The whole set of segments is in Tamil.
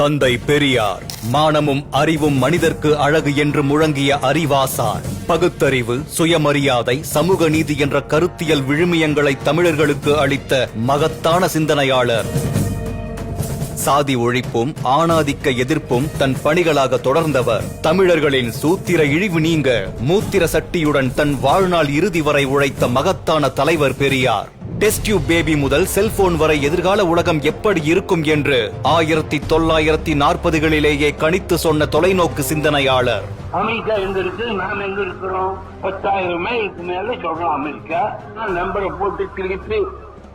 தந்தை பெரியார் மானமும் அறிவும் மனிதர்க்கு அழகு என்று முழங்கிய அறிவாசார். பகுத்தறிவு சுயமரியாதை சமூக நீதி என்ற கருத்தியல் விழுமியங்களை தமிழர்களுக்கு அளித்த மகத்தான சிந்தனையாளர். சாதி ஒழிப்பும் ஆணாதிக்க எதிர்ப்பும் தன் பணிகளாக தொடர்ந்தவர். தமிழர்களின் சூத்திர இழிவு நீங்க மூத்திர சட்டியுடன் தன் வாழ்நாள் இறுதி வரை உழைத்த மகத்தான தலைவர் பெரியார். டெஸ்ட் டியூப் பேபி முதல் செல்போன் வரை எதிர்கால உலகம் எப்படி இருக்கும் என்று ஆயிரத்தி தொள்ளாயிரத்தி நாற்பதுகளிலேயே கணித்து சொன்ன தொலைநோக்கு சிந்தனையாளர். அமெரிக்கா எங்க இருக்கு நாம் எங்க இருக்கிறோம் பத்தாயிரம் மைலுக்கு மேல சொல்றோம் அமெரிக்கா. நான் நம்பரை போட்டு திருப்பி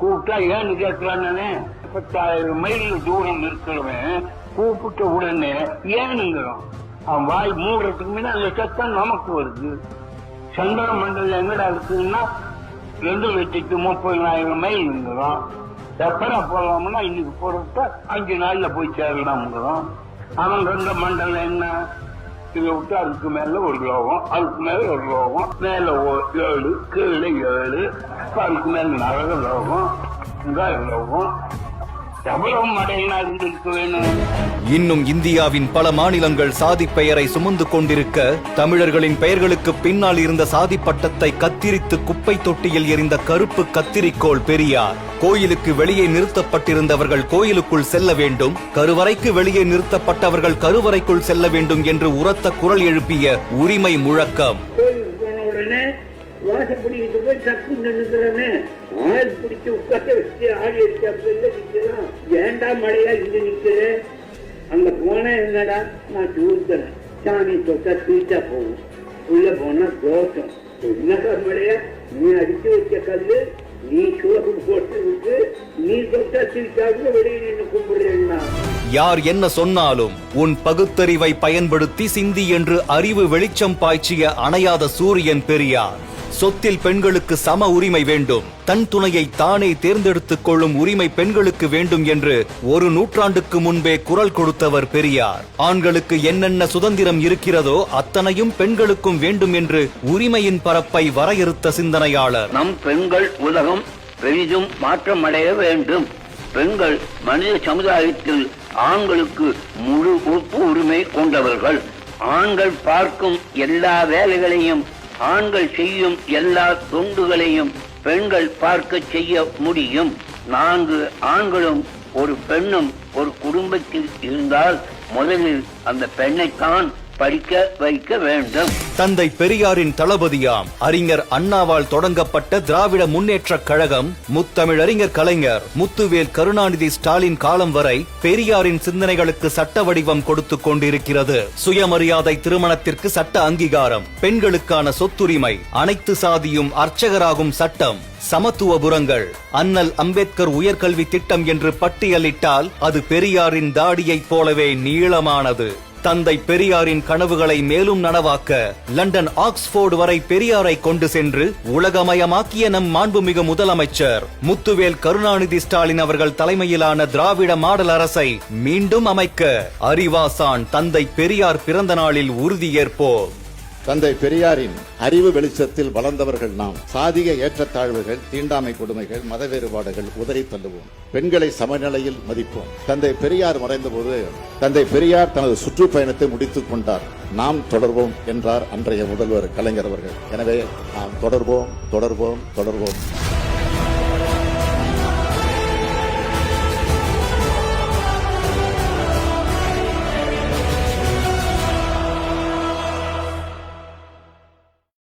கூப்பிட்டா ஏன்னு கேட்கலாம் பத்தாயிரம் மைல் தூரம் இருக்கிறவன் கூப்பிட்ட உடனே ஏனுங்கிறோம் அவன் வாய் மூடுறதுக்கு முன்னாடி அந்த சத்தம் நமக்கு வருது. சந்திர மண்டலம் எங்கடா இருக்குன்னா ரெண்டு லட்சத்து முப்பதினாயிரம் மைல்ங்கிறோம். எப்படா போகலாம்னா இன்னைக்கு போறத அஞ்சு நாள்ல போய் சேரலாம்ங்கிறோம். அவன் ரெண்டு மண்டலம் என்ன? இதை விட்டு அதுக்கு மேல ஒரு லோகம் அதுக்கு மேல ஒரு லோகம் மேல ஓ- ஏழு கீழே ஏழு அதுக்கு மேல நரக லோகம் இங்க லோகம். இன்னும் இந்தியாவின் பல மாநிலங்கள் சாதி பெயரை சுமந்து கொண்டிருக்க தமிழர்களின் பெயர்களுக்கு பின்னால் இருந்த சாதி பட்டத்தை கத்திரித்து குப்பை தொட்டியில் எறிந்த கருப்பு கத்திரிக்கோள் பெரியார். கோயிலுக்கு வெளியே நிறுத்தப்பட்டிருந்தவர்கள் கோயிலுக்குள் செல்ல வேண்டும் கருவறைக்கு வெளியே நிறுத்தப்பட்டவர்கள் கருவறைக்குள் செல்ல வேண்டும் என்று உரத்த குரல் எழுப்பிய உரிமை முழக்கம். வாசப்படிக்கிட்டு போய் சக்கு நின்றுக்கிறேன்னு ஆள் பிடிச்சு உட்கார வச்சு ஆடி அடிச்சு அப்படி ஏண்டா மழையா இங்க நிக்கிறேன் அங்க போனா என்னடா? நான் தூர்த்தேன் சாமி தொட்டா தீட்டா போகும். உள்ள போனா தோஷம். என்னடா மழையா? நீ அடிச்சு வச்ச கல்லு நீ சோப்பு போட்டு விட்டு நீ தொட்டா தீட்டாவது வெளியே நின்று கும்பிடுறேன்னா. யார் என்ன சொன்னாலும் உன் பகுத்தறிவை பயன்படுத்தி சிந்தி என்று அறிவு வெளிச்சம் பாய்ச்சிய அணையாத சூரியன் பெரியார். சொத்தில் பெண்களுக்கு சம உரிமை வேண்டும். தன் துணையை தானே தேர்ந்தெடுத்துக் கொள்ளும் உரிமை பெண்களுக்கு வேண்டும் என்று ஒரு நூற்றாண்டுக்கு முன்பே குரல் கொடுத்தவர் பெரியார். ஆண்களுக்கு என்னென்ன சுதந்திரம் இருக்கிறதோ அத்தனையும் பெண்களுக்கும் வேண்டும் என்று உரிமையின் பரப்பை வரையறுத்த சிந்தனையாளர். நம் பெண்கள் உலகம் பெரிதும் மாற்றமடைய வேண்டும். பெண்கள் மனித சமுதாயத்தில் ஆண்களுக்கு முழு ஒப்பு உரிமை கொண்டவர்கள். ஆண்கள் பார்க்கும் எல்லா வேலைகளையும் ஆண்கள் செய்யும் எல்லா தொண்டுகளையும் பெண்கள் பார்க்க செய்ய முடியும். நான்கு ஆண்களும் ஒரு பெண்ணும் ஒரு குடும்பத்தில் இருந்தால் முதலில் அந்த பெண்ணைத்தான் படிக்க வைக்க வேண்டும். தந்தை பெரியாரின் தளபதியாம் அறிஞர் அண்ணாவால் தொடங்கப்பட்ட திராவிட முன்னேற்ற கழகம் முத்தமிழறிஞர் கலைஞர் முத்துவேல் கருணாநிதி ஸ்டாலின் காலம் வரை பெரியாரின் சிந்தனைகளுக்கு சட்ட வடிவம் கொடுத்து கொண்டிருக்கிறது. சுயமரியாதை திருமணத்திற்கு சட்ட அங்கீகாரம் பெண்களுக்கான சொத்துரிமை அனைத்து சாதியும் அர்ச்சகராகும் சட்டம் சமத்துவபுரங்கள் அண்ணல் அம்பேத்கர் உயர்கல்வி திட்டம் என்று பட்டியலிட்டால் அது பெரியாரின் தாடியைப் போலவே நீளமானது. தந்தை பெரியாரின் கனவுகளை மேலும் நனவாக்க லண்டன் ஆக்ஸ்போர்டு வரை பெரியாரை கொண்டு சென்று உலகமயமாக்கிய நம் மாண்புமிகு முதலமைச்சர் முத்துவேல் கருணாநிதி ஸ்டாலின் அவர்கள் தலைமையிலான திராவிட மாடல் அரசை மீண்டும் அமைக்க அறிவாசான் தந்தை பெரியார் பிறந்த நாளில் உறுதியேற்போம். தந்தை பெரியாரின் அறிவு வெளிச்சத்தில் வளர்ந்தவர்கள் நாம். சாதிக ஏற்றத்தாழ்வுகள் தீண்டாமை கொடுமைகள் மத வேறுபாடுகள் உதறி தள்ளுவோம். பெண்களை சமநிலையில் மதிப்போம். தந்தை பெரியார் மறைந்தபோது தந்தை பெரியார் தனது சுற்றுப்பயணத்தை முடித்துக் கொண்டார். நாம் தொடர்வோம் என்றார் அன்றைய முதல்வர் கலைஞர் அவர்கள். எனவே நாம் தொடர்வோம் தொடர்வோம் தொடர்வோம்.